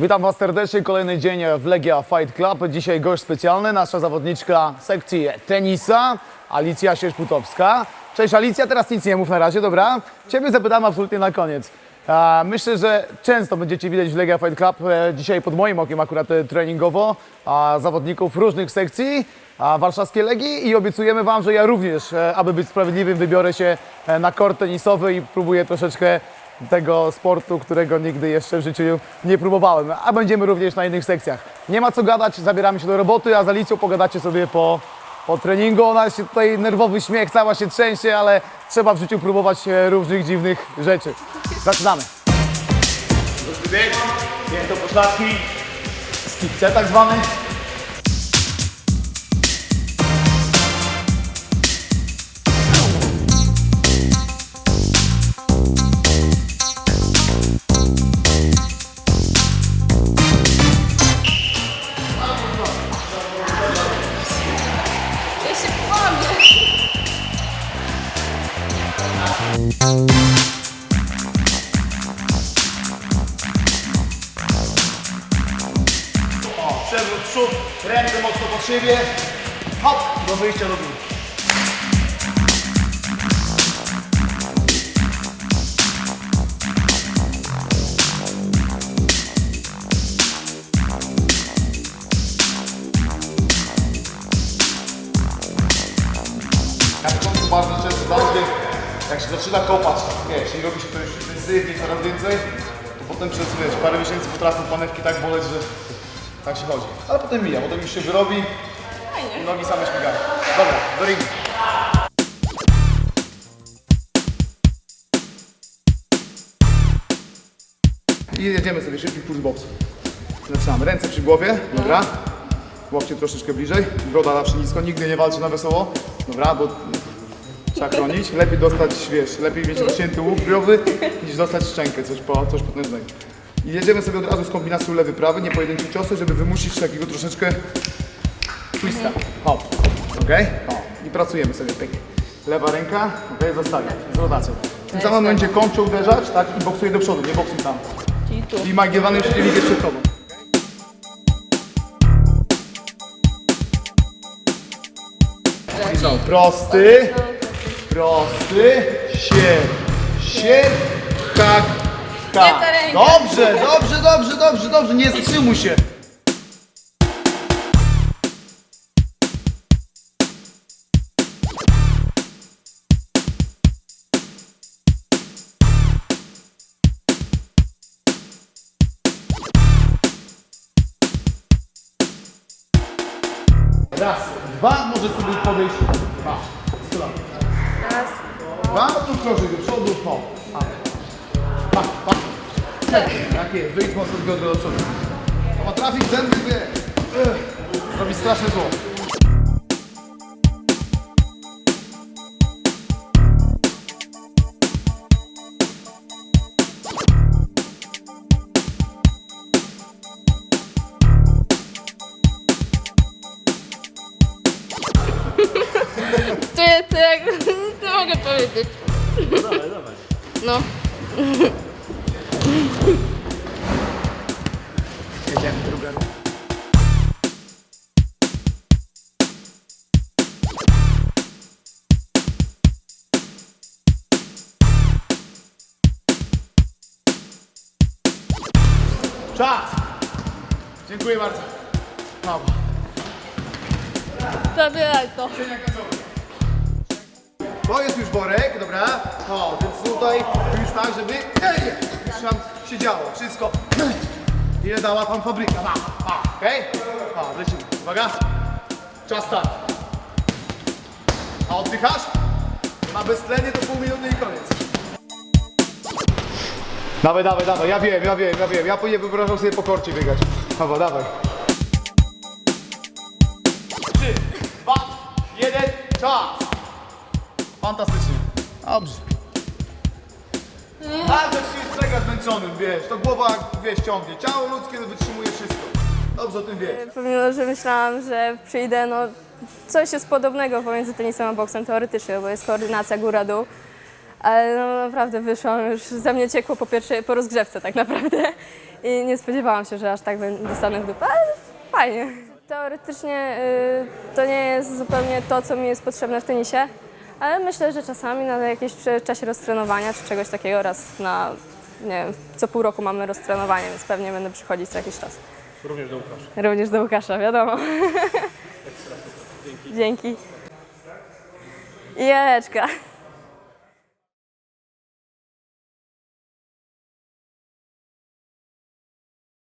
Witam Was serdecznie, kolejny dzień w Legia Fight Club. Dzisiaj gość specjalny, nasza zawodniczka sekcji tenisa, Alicja Sierzputowska. Cześć Alicja, teraz nic nie mów na razie, dobra? Ciebie zapytam absolutnie na koniec. Myślę, że często będziecie widać w Legia Fight Club, e, dzisiaj pod moim okiem akurat e, treningowo, zawodników różnych sekcji warszawskiej Legii i obiecujemy Wam, że ja również, e, aby być sprawiedliwym, wybiorę się na kort tenisowy i próbuję troszeczkę tego sportu, którego nigdy jeszcze w życiu nie próbowałem, a będziemy również na innych sekcjach. Nie ma co gadać, zabieramy się do roboty, a z Alicją pogadacie sobie po, po treningu. Ona się tutaj nerwowy śmiech, cała się trzęsie, ale trzeba w życiu próbować e, różnych dziwnych rzeczy. Zaczynamy. Bieg, bieg do poszlaki, skipce tak zwany. Przewrót przód, ręce mocno pod siebie, hop, do wyjścia do góry. Jak się zaczyna kopać, wiesz, i robi się to już intensywnie, coraz więcej, to potem przez, wiesz, parę miesięcy potrafią panewki tak boleć, że tak się chodzi. Ale potem mija, potem już się wyrobi i nogi same śmigają. Dobra, do ringu. I jedziemy sobie szybki kurs boksu. Zaczynamy. Ręce przy głowie, dobra. Łokcie troszeczkę bliżej. Broda zawsze nisko, nigdy nie walczy na wesoło. Dobra, bo trzeba chronić. Lepiej dostać, wiesz, lepiej mieć rozcięty łuk briowy, niż dostać szczękę, coś, po, coś potężnego. I jedziemy sobie od razu z kombinacją lewy, prawy, nie pojedyncze ciosy, żeby wymusić takiego troszeczkę twista. Hop. Okej? O. I pracujemy sobie pięknie. Lewa ręka, okej, zostawiam, z rotacją. W tym samym momencie kończę uderzać, tak, i boksuję do przodu, nie boksuj tam. Czyli tu. I magiewany przeciwnik jest przed tobą. I znowu prosty, prosty, sierp, sierp, hak, Nie ta hak. ręka. Dobrze, dobrze, dobrze, dobrze, dobrze, nie zatrzymuj się. Raz, dwa, może sobie podejść. Dwa. Strzelamy. Raz. Dwa, tu krąży do przodu, o. A. Pa, pa. Tak jest, wyjdź mocno z biodra do przodu. A ma trafić zęby, wie. Robi straszne zło. Mogę powiedzieć. No. Jedziemy, druga runda. Czas! Dziękuję bardzo. Brawo. Zabieraj to. To jest już worek, dobra? O, więc tutaj już tak, żeby ej, już tam się działo, wszystko. Ile dała tam fabryka? Ma, ma, okej? A, lecimy. Uwaga. Czas start. A oddychasz? Na beztlenie to pół minuty i koniec. Dawaj, dawaj, dawaj, ja wiem, ja wiem, ja wiem. Ja nie wyobrażam sobie po korcie biegać. Dobra, dawaj. Trzy, dwa, jeden, czas. Fantastycznie. Dobrze. Bardzo się jest mega zmęczonym, wiesz, to głowa, wiesz, ciągnie. Ciało ludzkie wytrzymuje wszystko. Dobrze o tym wiesz. Pomimo, że myślałam, że przyjdę, no coś jest podobnego pomiędzy tenisem a boksem teoretycznie, bo jest koordynacja góra-dół. ale no naprawdę wyszłam, już ze mnie ciekło po pierwszej, po rozgrzewce tak naprawdę i nie spodziewałam się, że aż tak będę- dostanę w dupę, ale fajnie. Teoretycznie y, to nie jest zupełnie to, co mi jest potrzebne w tenisie, ale myślę, że czasami na jakimś czasie roztrenowania czy czegoś takiego raz na, nie wiem, co pół roku mamy roztrenowanie, więc pewnie będę przychodzić co jakiś czas. Również do Łukasza. Również do Łukasza, wiadomo. Dzięki. I jajeczka.